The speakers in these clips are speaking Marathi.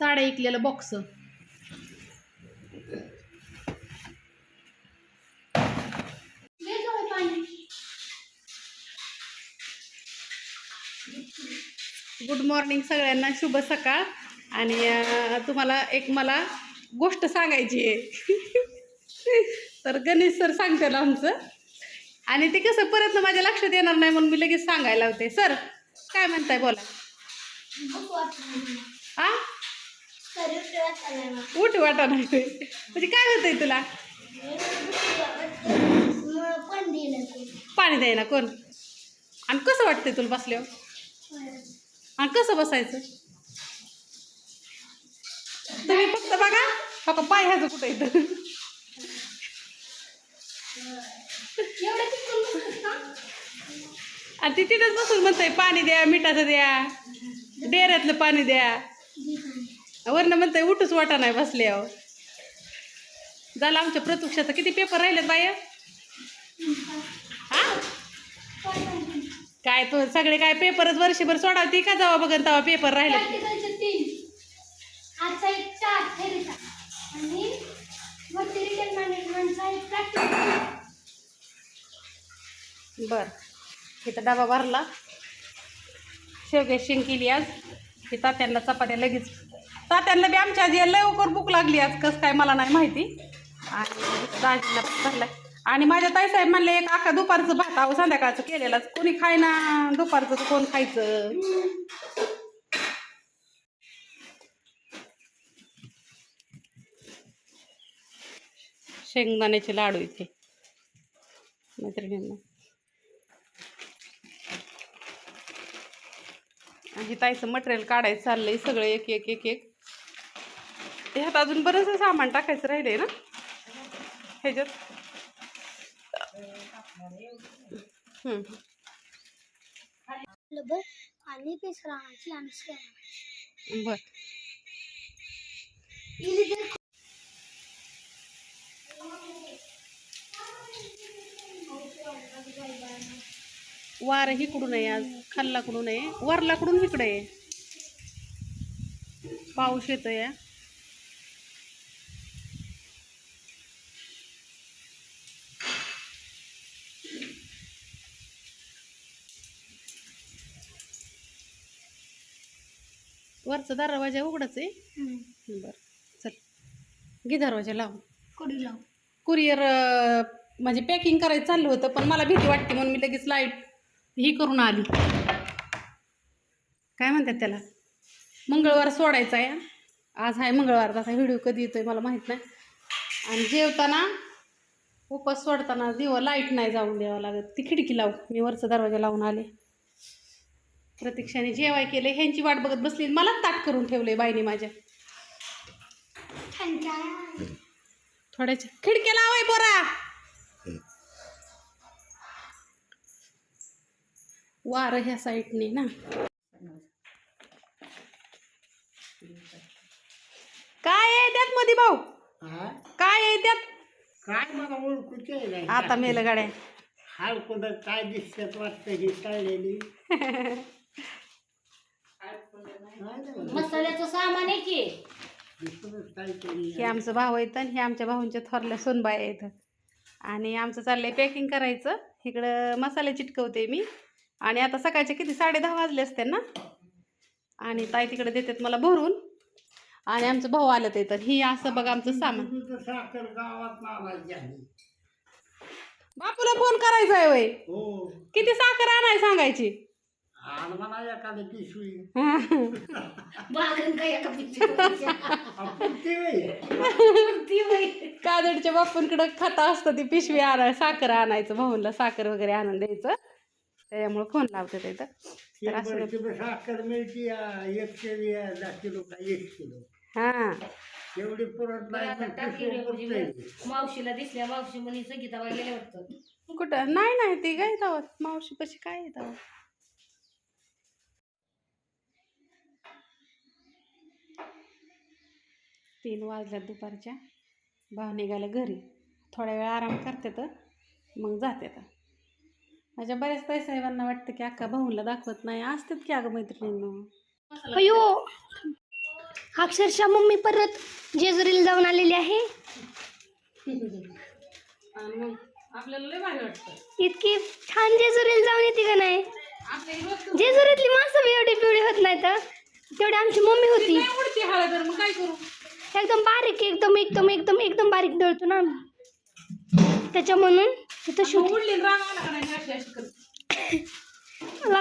साड्या ऐकलेलं बॉक्स गुड मॉर्निंग सगळ्यांना शुभ सकाळ. आणि तुम्हाला एक मला गोष्ट सांगायची आहे. तर गणेश सर सांगते ना आमचं. आणि ते कसं परत ना माझ्या लक्षात येणार नाही म्हणून मी लगेच सांगायला होते सर काय म्हणताय बोला. आ? उठ वाटा नाही म्हणजे काय होतंय तुला? पाणी द्यायला कोण? आणि कसं वाटतंय तुला बसल्यावर? आणि कसं बसायचं? तुम्ही फक्त बघा फक्त पाय ह्याचं कुठं इथं आणि ती तिथंच बसून म्हणतंय पाणी द्या मिठाचं द्या डेऱ्यातलं पाणी द्या. वरनं म्हणतंय उठूच वाटा नाही बसल्यावर झालं आमच्या प्रत्यक्षाचं किती पेपर राहिलेत बाया? हा? काय तो सगळे काय पेपरच वर्षभर सोडावती का जावा बघन तेव्हा पेपर राहिले? बर. इथं डबा भरला. शेवग्या शेंग केली आज. हे तात्यांना चपात्या लगेच तात्यांना बी आमच्या आजी लवकर भूक लागली आज कसं काय मला नाही माहिती. आणि दाजीला भरलाय आणि माझ्या ताईसाहेब म्हणले एक आका दुपारचं भात आहो संध्याकाळचं केलेलंच. कोणी खायना दुपारचं कोण खायचं? शेंगदाण्याचे लाडू इथे. मैत्रिणींना. आणि ताईचं मटेरियल काढायचं चाललंय सगळं एक एक एक एक. ह्यात अजून बरंचसं सामान टाकायचं राहिलंय ना? ह्याच्यात? आणि आणि बर वार इकडून आहे आज खाल्लाकडून आहे. वरलाकडून इकडे आहे. पाऊस येतोय. वरचा दरवाजा उघडच आहे. बर चल. घे दरवाजा लाव. कडी लाव? कुरिअर म्हणजे पॅकिंग करायचं चाललं होतं पण मला भीती वाटते म्हणून मी लगेच लाइट ही करून आली. काय म्हणतात त्याला? मंगळवार सोडायचा आहे. आज आहे मंगळवार त्याचा व्हिडिओ कधी येतोय मला माहीत नाही. आणि जेवताना उपास सोडताना दिवा लाइट नाही जाऊन द्यावं लागत ती खिडकी लाव. मी वरचा दरवाजा लावून आले. प्रतीक्षाने जेवाय केले ह्यांची वाट बघत बसली मला ताट करून ठेवले बाईने माझ्या. थोड्याच्या खिडक्या लावाय पोरा. वार ह्या साईडने ना. काय आहे त्यात मध्ये भाऊ? काय आहे त्यात? काय मला ओळखूचे आता मेल गाड्या. हाल कुठं काय दिसत वाटतं ही तळलेली मसाल्याचं सामान आहे की? हे आमचं भाऊ आहेत आणि हे आमच्या भाऊंच्या थोरल्या सोनबाई आहेत. आणि आमचं चाललंय पॅकिंग करायचं. इकडं मसाले चिटकवते मी. आणि आता सकाळचे किती? साडे दहा वाजले असते ना? आणि ताई तिकडे देतात मला भरून. आणि आमचं भाऊ आलं ते तर. ही असं बघा आमचं सामान. बापूला फोन करायचा आहे वय. हो. किती साखर आणाय सांगायची? आणि म्हणा एखादी पिशवी. बागन काय एका पिशवीत आपण ते वेळी. ती बाई. काजडच्या बापूंकडं खाता असतं ती पिशवी आणाय साखर आणायचं भाऊंला साखर वगैरे आणून द्यायचं. त्याच्यामुळे फोन लावते तर असं किलो साखर मिळते आ, एकशे वी- दहा किलो का एक किलो. हां. एवढी पुरत नाही पण पिशवी पुरते. मावशीला दिसल्या मावशी म्हणे संगीताबाई गेले वाटतं. कुठं? नाही नाही ती काय येतात मावशी कशी काय येतात तीन वाजल्यात दुपारच्या. भाव निघाला घरी. थोड्या वेळ आराम करते तर मग जाते तर माझ्या बऱ्याच ताईसाहेबांना वाटतं की अक्का भाऊला दाखवत नाही. असतात की अगं मैत्रिणींना? अयो! अक्षरशः मम्मी परत जेजुरीला जाऊन आलेली आहे. आणि मग आपल्याला लय भारी वाटतं. इतकी छान जेजुरीला जाऊन येते का नाही? जेजुरीतली माणसं बी एवढी पिवळी होत नाही तर तेवढी आमची मम्मी होती. एकदम बारीक एकदम एकदम एकदम एकदम बारीक दळतो ना आम्ही. त्याच्या म्हणून तिथं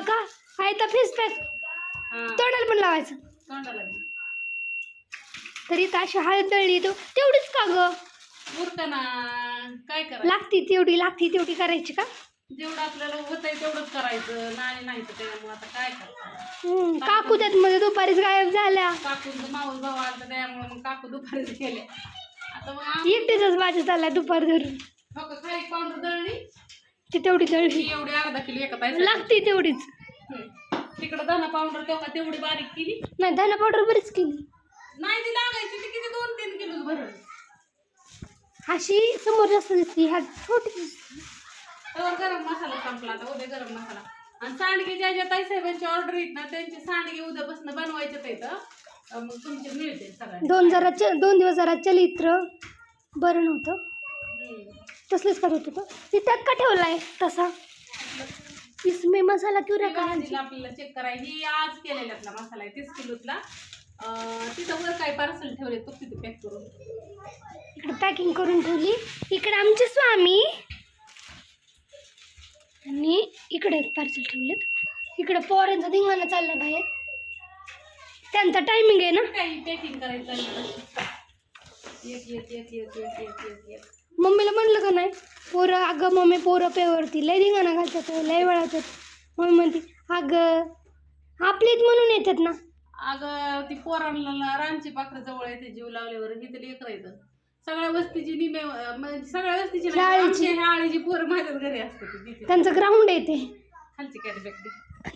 का आहे तर फेस पॅक तोंडाला पण लावायचं. तरी अशी हळद दळली तो तेवढीच का ग? काय लागती तेवढी लागती तेवढी करायची का? जेवढं आपल्याला होतंय तेवढंच करायचं. नाही नाही तर त्यामुळे आता काय करतात हम्म, काकू त्यात मध्ये दुपारीच गायब झाल्या. काकूंचं मावस भाऊ आलं त्यामुळे मग काकू दुपारीच गेले. आता मग आम- एकटीच भाजी चाललाय दुपार धरून. हो का? खाली पावडर दळली? ती तेवढी दळली. ही एवढी अर्धा किलो एका लागती तेवढीच. तिकडं धना पावडर तेव्हा तेवढी बारीक केली. नाही धना पावडर बरीच केली. नाही ती लागायची. ती किती दोन तीन किलो भरल. अशी समोर जास्त दिसती. ह्या छोटी दिसती. तर गरम मसाला संपला आता उद्या गरम मसाला. आणि सांडगे ज्या ज्या ताईसाहेबांची ऑर्डर येत ना त्यांचे सांडगे उद्यापासून बनवायचे अं मग तुमचे मिळते सगळ्यांना दोन जरा च दोन दिवस जरा चलित्र बरं नव्हतं. तसलेच करत होतं. ती त्यात का ठेवलाय तसा? इसमे मसाला क्यों ती रखा? है? भाजीला आपल्याला चेक करा. ही आज केलेल्यातला मसाला आहे तीस किलोतला. अं, तिथं वर काय पार्सल ठेवले तो तिथे पॅक करून. इकडे पॅकिंग करून ठेवली. इकडे आमचे स्वामी. आणि इकडे पार्सल ठेवलेत. इकडे पोरांचा धिंगाणा चाललाय बाहेर. त्यांचा टायमिंग आहे ना? काही पॅकिंग करायचं आहे. एक एक एक एक एक एक एक एक मम्मीला म्हणलं का नाही? पोरं अगं मम्मी पोरं पेवरती. लय धिंगाणा घालतात लय वळतात मम्मी म्हणते अगं आपलीच म्हणून येतात ना. अगं ती पोरांना रानची पाखरं जवळ येते जीव लावल्यावर. ही तरी एक राहतं सगळ्या वस्तीची निमे म्हणजे सगळ्या वस्तीची शाळेची. आळीची पोरं माझ्याच घरी असतात ती तिथे. त्यांचं ग्राउंड आहे ते. खालची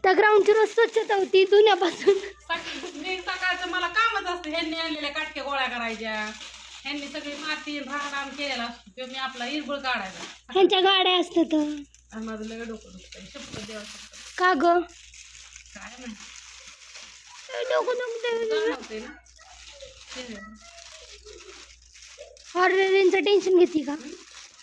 त्या ग्राउंडची रोज स्वच्छता होती जुन्यापासून. मी सकाळचं मला कामच असतं. ह्यांनी आणलेल्या काटक्या गोळ्या करायच्या. ह्यांनी सगळी माती राहणार केलेला असतो. तो मी आपला इरबळ काढायचा. ह्यांच्या गाड्या असतात. आणि माझं लय डोकं दुखतंय. शपथ देवा शपथ. का ग? काय नाही डोकं दुखतंय. जाणवतंय ना? ते ऑर्डरींचं टेन्शन घेते का?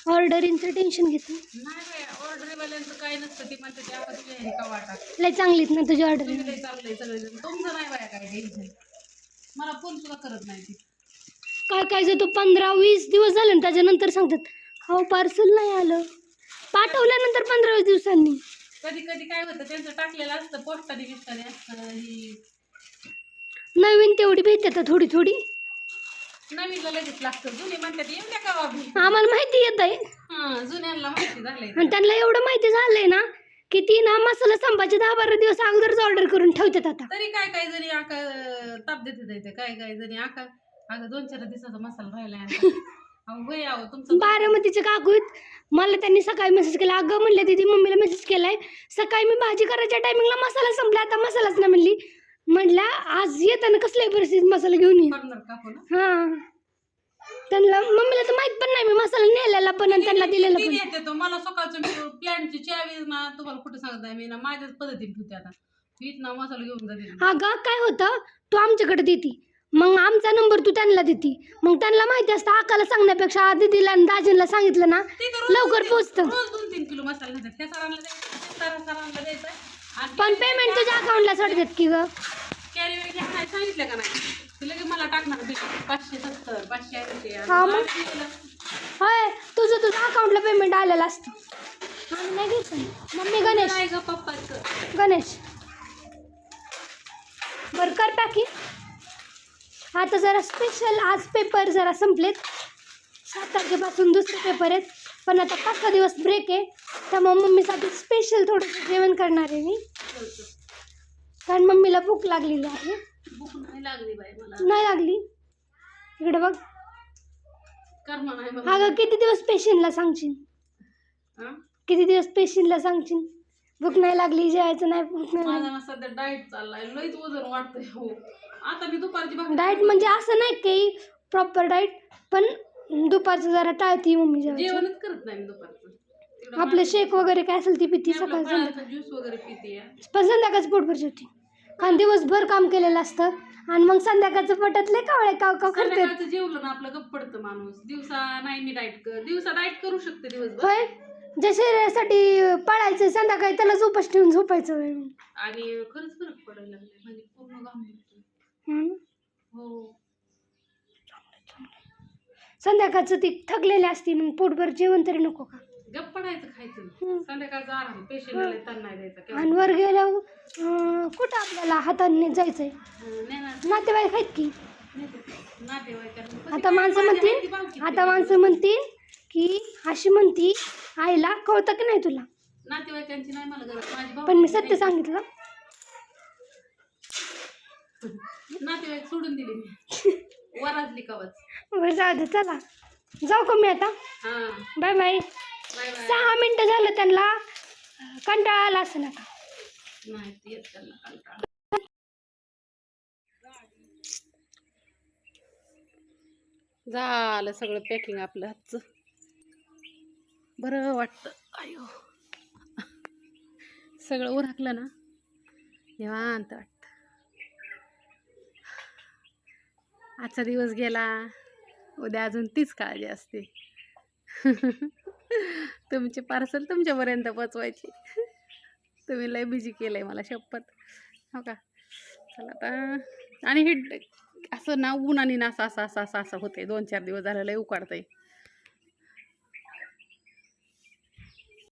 ऑर्डरींचं टेन्शन घेते? नाही ऑर्डरवाल्यांचं काय नसतं. ती ते का वाटा. लय चांगलीत ना तुझी ऑर्डर. तुम्ही लई चाललंय सगळेजण. तुमचं नाही बाया काय टेन्शन मला फोन सुद्धा करत नाही ती. काय काय जातो पंधरा वीस दिवस झाले ना त्याच्यानंतर सांगतात हो पार्सल नाही आलं. पाठवल्यानंतर पंधरा वीस दिवसांनी. कधी कधी काय होतं त्यांचं टाकलेलं असतं पोस्टाने बिस्टाने असतं ही नवीन तेवढी भेटतात थोडी थोडी. नवीनला लगेच लागतं जुने म्हणतात येऊन द्या का बाबी आम्हाला माहिती येत आहे हा जुन्यांना माहिती झालंय आणि त्यांना एवढं माहिती झालंय ना की ती ना मसाला संपाचे दहा बारा दिवस अगोदरच ऑर्डर करून ठेवतात आता. तरी काय काय जरी आका ताप देते काय काय जरी आका अगं दोन चार दिवसाचा मसाला राहिलाय अहो होय अहो तुमचं बारामतीचे काकू आहेत मला त्यांनी सकाळी मेसेज केला. अगं म्हणले दिदी मम्मीला मेसेज केलाय. सकाळी मी भाजी करायच्या टायमिंगला मसाला संपला आता मसालाच नाही म्हणली. म्हटल्या आज येताना कसल्याही परिस्थितीत मसाला घेऊन ये. करणार ना हा. त्यांना मम्मीला तर माहीत पण नाही मी मसाला नेलेला पण आणि त्यांना दिलेला पण. येते तो मला सकाळचं मी प्लॅनची चावी ना तुम्हाला कुठे सांगत नाही मी ना माझ्याच पद्धतीने ठेवते आता. मीच ना मसाला घेऊन जाते. अगं काय होतं? तू आमच्याकडे देती. मग आमचा नंबर तू त्यांना देती. मग त्यांना माहिती असतं आकाला सांगण्यापेक्षा दीदीला आणि दाजीला सांगितलं ना ते तर रोज लवकर दोन- पोचतं. रोज दोन तीन किलो मसाला घेतात. ह्या सरांना द्यायचं त्या सरांना द्यायचं. आणि पण पेमेंट तुझ्या अकाउंटला सोडतात की ग? कॅरी वगैरे घ्या सांगितलं का नाही? मला टाकणार बिल पाचशे सत्तर पाचशे ऐंशी आणि हा मग. होय तुझं तुझं अकाउंटला पेमेंट आलेलं असतं. आम्ही नाही मम्मी गणेश. नाही ग पप्पाचं. गणेश. बरं कर पॅकिंग आता जरा स्पेशल आज पेपर जरा संपलेत. सात तारखेपासून दुसरे पेपर आहेत. पण आता पाच सहा दिवस ब्रेक आहे. त्यामुळे मम्मीसाठी स्पेशल थोडंसं जेवण करणार आहे मी. कारण मम्मीला भूक लागलेली आहे. नाही लागली बाई मला. नाही लागली? इकडे बघ. कर्म नाही अगं किती दिवस पेशंटला सांगशील? हा? किती दिवस पेशंटला सांगशील? भूक नाही लागली जेवायचं नाही भूक नाही माझा ना सध्या डाएट चाललाय. लईच वजन वाटतंय हो. आता मी दुपारची भाकरी डाएट म्हणजे असं नाही काही प्रॉपर डाएट पण दुपारचं जरा टाळती मम्मी जेवायचं. जेवणच करत नाही मी दुपारचं. तिकडं आपलं शेक वगैरे काय असेल ती पिती मी आपलं सकाळ फळाचं ज्यूस वगैरे पिते. पण संध्याकाळच पोट भरची होती कारण दिवसभर काम केलेलं असतं. आणि मग संध्याकाळचं पटत लय कावळे काव काव करते संध्याकाळचं जेवलं ना आपलं गप्प पडतं माणूस. दिवसा नाही मी डाईट कर दिवसा डाईट करू शकते दिवसभर. होय? जे शरीरासाठी पळायचं संध्याकाळी त्याला उपास ठेवून झोपायचं होय. आणि खरंच फरक पडायला लागले म्हणजे पूर्ण घाम निघतोय. हम्म. हो. संध्याकाळचं ती थकलेली असती मग पोटभर जेवण तरी नको का? गप्प पडायचं खायचं. संध्याकाळचा आराम पेशंटला ताण नाही द्यायचा. आणि वर गेल्यावर अं, कुठं आपल्याला हाताने जायचंय? नाही ना, नातेवाईक आहेत की? नातेवाईकांना आता माणसं म्हणतील आता माणसं म्हणतील की अशी म्हणती आईला कळतं की नाही तुला? नातेवाईकांची नाही मला गरज. माझी भाऊ पण मी सत्य सांगितलं. नातेवाईक सोडून दिली मी. वराजली कवच. बरं जाऊ दे चला. जाऊ का मी आता? हा. Bye bye. सहा मिनटं झालं त्यांना. कंटाळा आला असं नका. त्यांना झालं सगळं पॅकिंग आपलं हातचं. बरं वाटतं. अयो. सगळं उरकलं ना? निवांत वाटतं. आजचा दिवस गेला. उद्या अजून तीच काळजी असते. तुमचे पार्सल तुमच्यापर्यंत पोचवायचे तुम्ही लय बिजी केलंय मला शपथ. हो का? चला आता. आणि हे असं ना ऊन आणि ना असं असं असं असं असं होते दोन चार दिवस झालं लय उकाडतंय.